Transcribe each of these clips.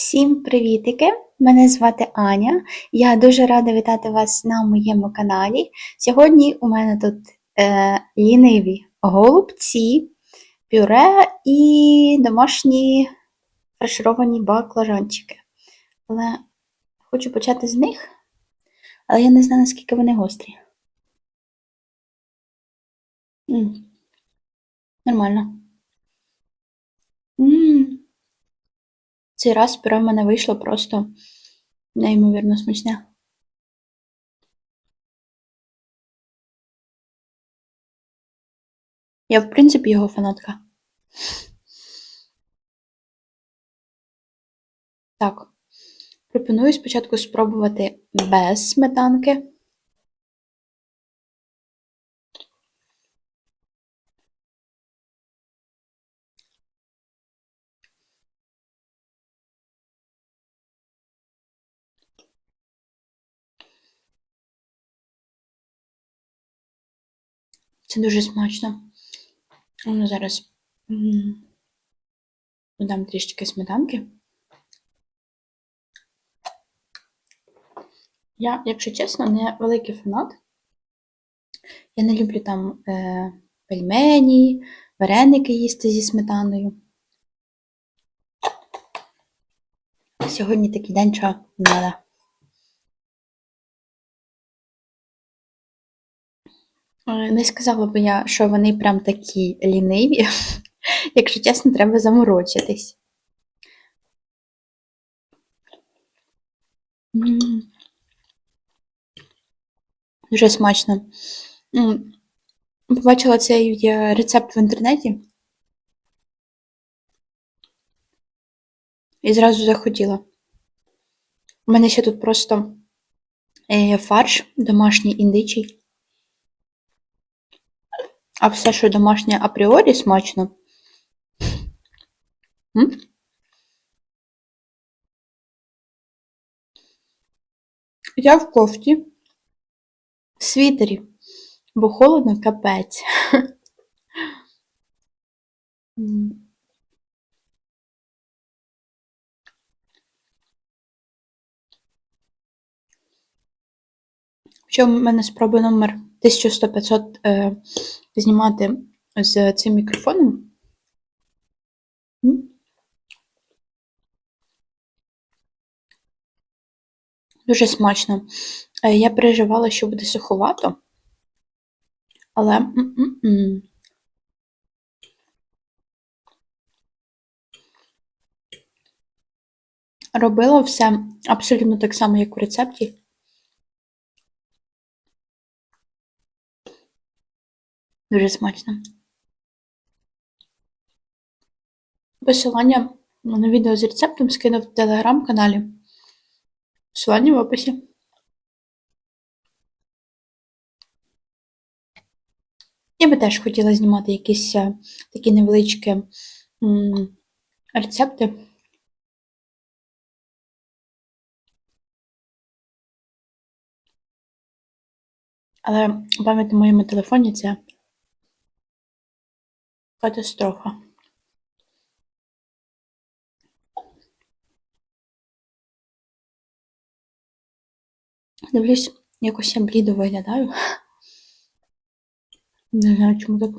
Всім привітики! Мене звати Аня. Я дуже рада вітати вас на моєму каналі. Сьогодні у мене тут е, ліниві голубці, пюре і домашні фаршировані баклажанчики. Але хочу почати з них, але я не знаю, наскільки вони гострі. м Нормально. м цей раз пюре в мене вийшло просто неймовірно смачне. Я, в принципі, його фанатка. Так, пропоную спочатку спробувати без сметанки. Це дуже смачно. Ну, зараз додам трішки сметанки. Я, якщо чесно, не великий фанат. Я не люблю там е, пельмені, вареники їсти зі сметаною. Сьогодні такий день, що не треба. Не сказала би я, що вони прям такі ліниві. Якщо чесно, треба заморочитись. Дуже смачно. Побачила цей е, рецепт в інтернеті і зразу захотіла. У мене ще тут просто е, фарш домашній індичий. А все, що домашнє апріорі смачно. М? Я в кофті, в світері, бо холодно капець. М. Ще в мене спроба номер 1100-500 е, знімати з цим мікрофоном. Дуже смачно. Е, Я переживала, що буде суховато, але м-м-м. робила все абсолютно так само, як у рецепті. Дуже смачно. Посилання на відео з рецептом скину в телеграм-каналі. Посилання в описі. Я би теж хотіла знімати якісь е, такі невеличкі м, рецепти. Але пам'ять на моєму телефоні це катастрофа. Дивлюсь, якось я блідо виглядаю. Не знаю, чому так.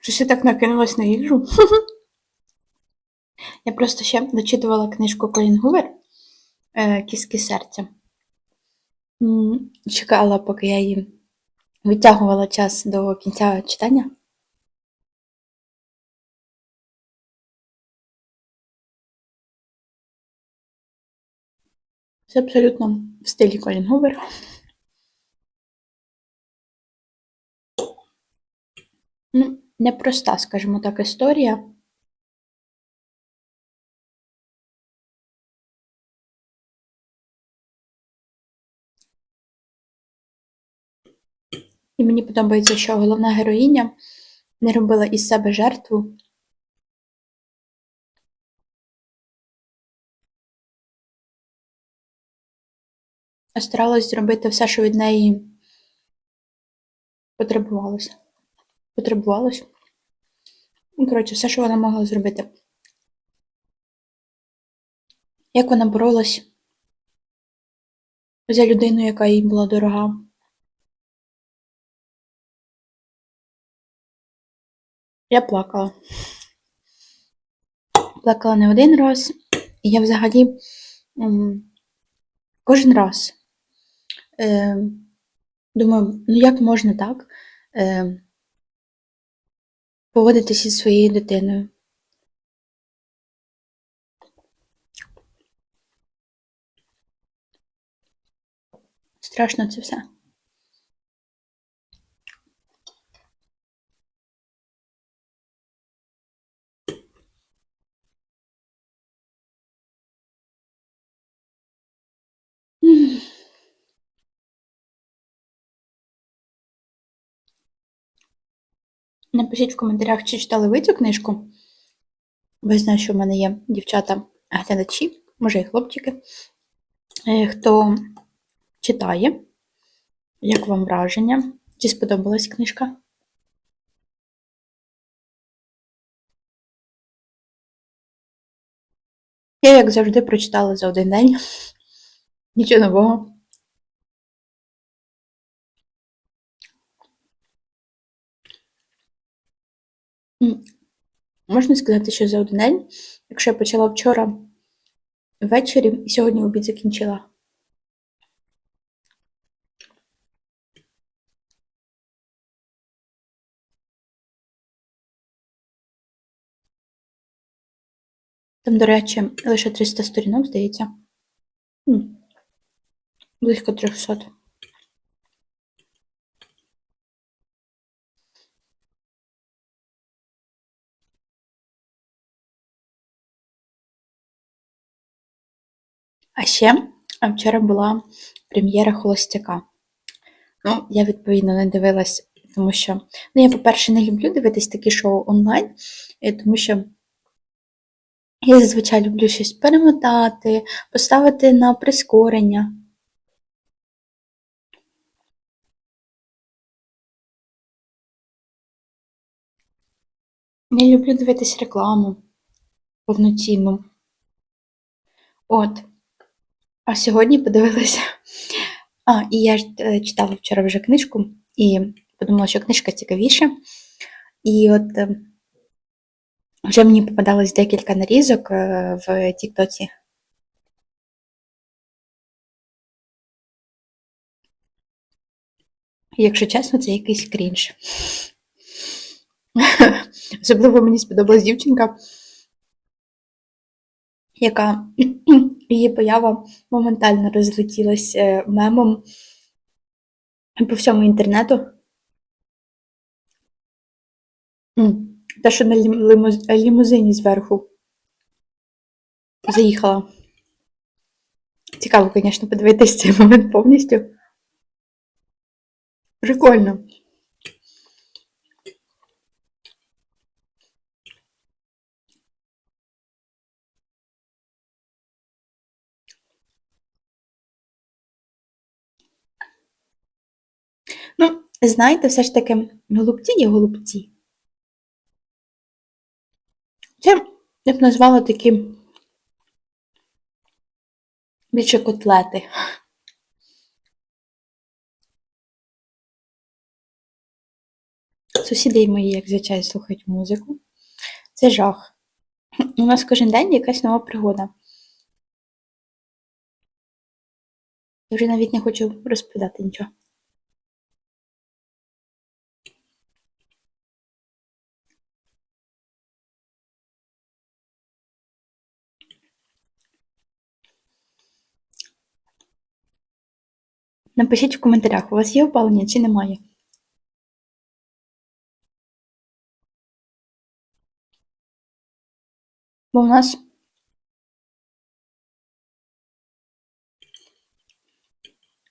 Щось я так накинулась на їжу. Я просто ще дочитувала книжку Колін Гувер е, Кіски серця. Чекала, поки я її витягувала час до кінця читання. Це абсолютно в стилі Колін Гувер. Ну, непроста, скажімо так, історія. І мені подобається, що головна героїня не робила із себе жертву. А старалась зробити все, що від неї потребувалося. Потребувалось. Ну, коротше, все, що вона могла зробити. Як вона боролась за людину, яка їй була дорога. Я плакала. Плакала не один раз, і я взагалі кожен раз е, думаю, ну як можна так е, поводитися зі своєю дитиною? Страшно це все. М. Напишіть в коментарях, чи читали ви цю книжку. Бо я знаю, що в мене є дівчата-глядачі, може і хлопчики. Е, Хто читає, як вам враження? Чи сподобалась книжка? Я, як завжди, прочитала за один день. Нічого нового. Можна сказати, що за один день, якщо я почала вчора ввечері і сьогодні обід закінчила. Там, до речі, лише 300 сторінок, здається. Близько 300. А ще вчора була прем'єра Холостяка. Ну, я відповідно не дивилась, тому що, ну, я, по-перше, не люблю дивитись такі шоу онлайн, тому що я зазвичай люблю щось перемотати, поставити на прискорення. Я люблю дивитись рекламу повноцінну. От. А сьогодні подивилася. А, і я ж е, читала вчора вже книжку і подумала, що книжка цікавіша. І от е, вже мені попадалось декілька нарізок е, в Тіктоці. Якщо чесно, це якийсь крінж. Особливо мені сподобалась дівчинка, яка її поява моментально розлетілась е, мемом по всьому інтернету. Те, що на лімузині зверху заїхала. Цікаво, звісно, подивитись цей момент повністю. Прикольно. Ну, знаєте, все ж таки, голубці є голубці. Це я б назвала такі більше котлети. Сусіди мої, як звичайно, слухають музику. Це жах. У нас кожен день якась нова пригода. Я вже навіть не хочу розповідати нічого. Напишіть в коментарях, у вас є опалення чи немає. Бо у нас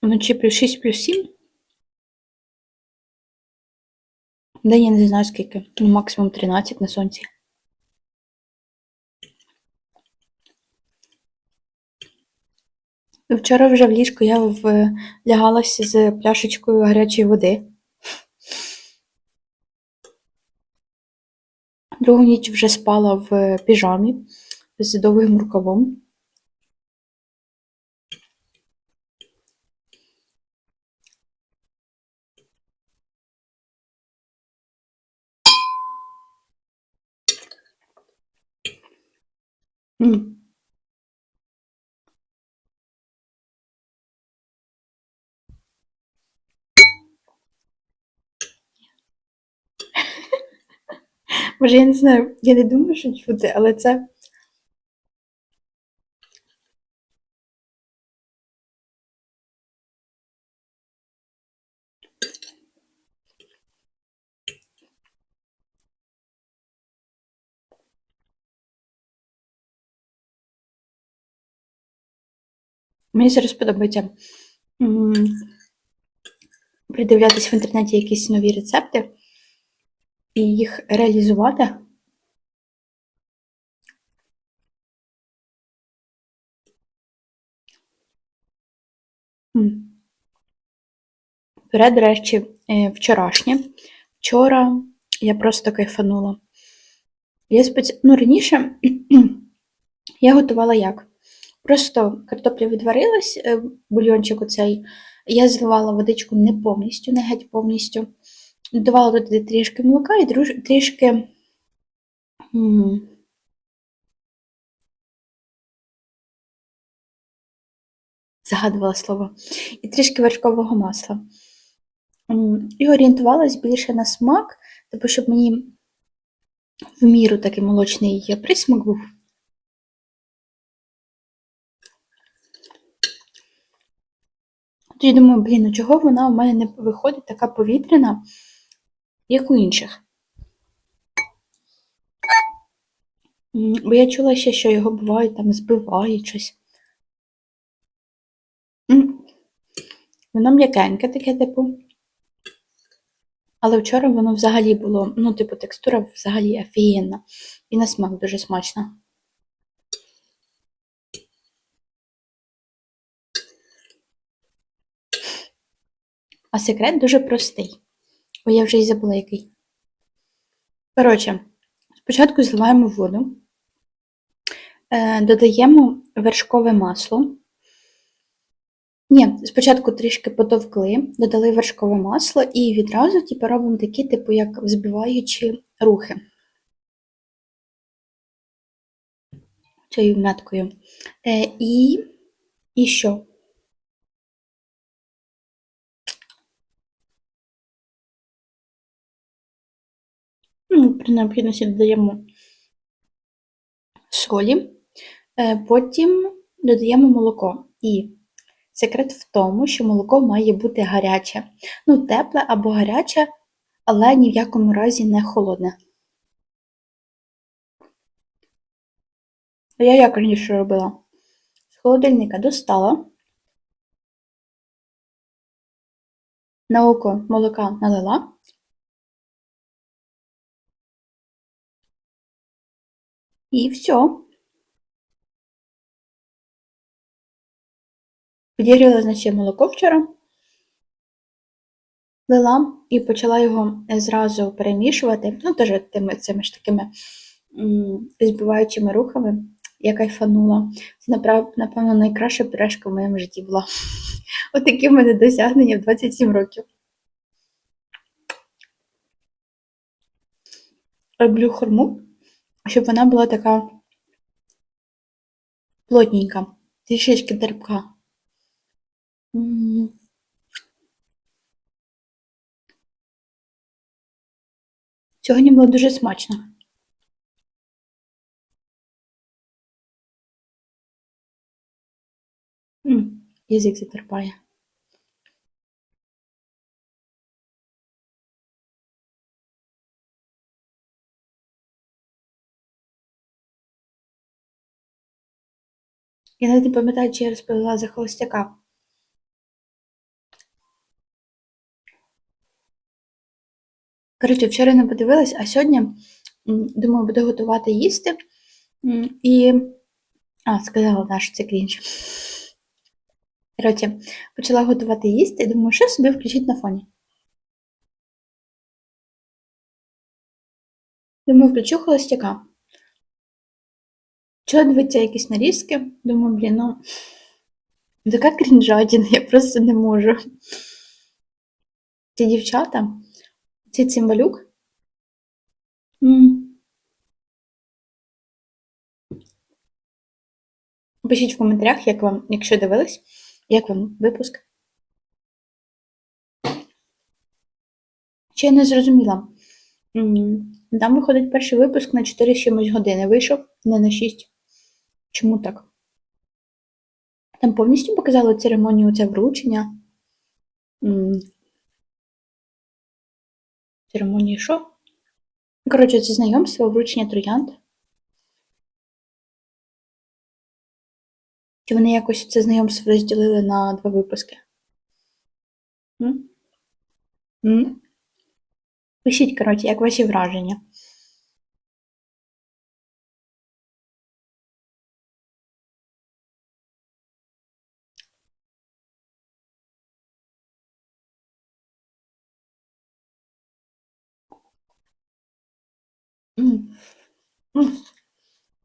вночі плюс 6, плюс 7. День я не знаю скільки. Ну, максимум 13 на сонці. Вчора вже в ліжку я в... лягалася з пляшечкою гарячої води. Другу ніч вже спала в піжамі з довгим рукавом. М. Може, я не знаю, я не думаю, що чути, але це. Мені зараз подобається придивлятись в інтернеті якісь нові рецепти і їх реалізувати. Пюре, речі, е, вчорашнє. Вчора я просто кайфанула. Я спеці... ну, раніше я готувала як? Просто картопля відварилась, е, бульйончик оцей, я зливала водичку не повністю, не геть повністю. Додавала туди трішки молока і трішки. Загадувала слово. І трішки вершкового масла. І орієнтувалась більше на смак, типу, щоб мені в міру такий молочний присмак був. Тоді думаю, блін, ну чого вона у мене не виходить така повітряна, як у інших. Бо я чула ще, що його буває там збивають щось. Воно м'якеньке таке, типу. Але вчора воно взагалі було, ну, типу, текстура взагалі офігенна. І на смак дуже смачно. А секрет дуже простий. О, я вже й забула який. Коротше, спочатку зливаємо воду, е, додаємо вершкове масло. Ні, спочатку трішки потовкли, додали вершкове масло і відразу типу, робимо такі, типу, як взбиваючі рухи цією меткою. Е, і, і що? Ну, При необхідності додаємо солі, Е, потім додаємо молоко. І секрет в тому, що молоко має бути гаряче. Ну, тепле або гаряче, але ні в якому разі не холодне. А Я як раніше робила? З холодильника достала, на око молока налила. І все. Підігріла, значить, молоко вчора, лила і почала його зразу перемішувати, ну, теж тими цими ж такими збиваючими рухами. Я кайфанула. Це, напевно, найкраща пюрешка в моєму житті була. Отакі в мене досягнення в 27 років. Роблю хурму, щоб вона була така плотненька, трішечки терпка. Сьогодні було дуже смачно. Язик затерпає. Я навіть не пам'ятаю, чи я розповіла за холостяка. Коротше, вчора не подивилась, а сьогодні, думаю, буду готувати їсти. І. А, сказала, да, що це крінж. Коротше, почала готувати їсти і думаю, що собі включити на фоні. Думаю, включу холостяка. Чого дивиться якісь нарізки? Думаю, блін, ну. Така крінжатіна, я просто не можу. Ці дівчата, цей цимбалюк. Пишіть в коментарях, як вам, якщо дивились, як вам випуск. Ще я не зрозуміла. Там виходить перший випуск на 4 чимось години. Вийшов не на 6. Чому так? Там повністю показали церемонію це вручення. Церемонії що? Коротше, це знайомство, вручення троянд. Чи вони якось це знайомство розділили на два випуски? М? М? Пишіть, коротше, як ваші враження.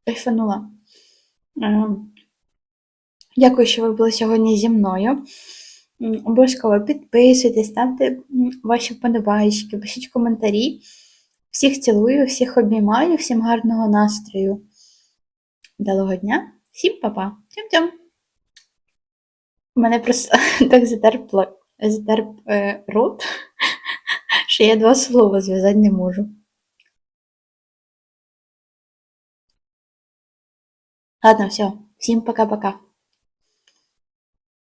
Кайфанула. Ем. Дякую, що ви були сьогодні зі мною. Обов'язково підписуйтесь, ставте ваші вподобайки, пишіть коментарі. Всіх цілую, всіх обіймаю, всім гарного настрою. Вдалого дня, всім па-па. Тям-тям. Мене просто так затерпло, затерп е, рот, що я два слова зв'язати не можу. Ладно, все. Всім пока-пока.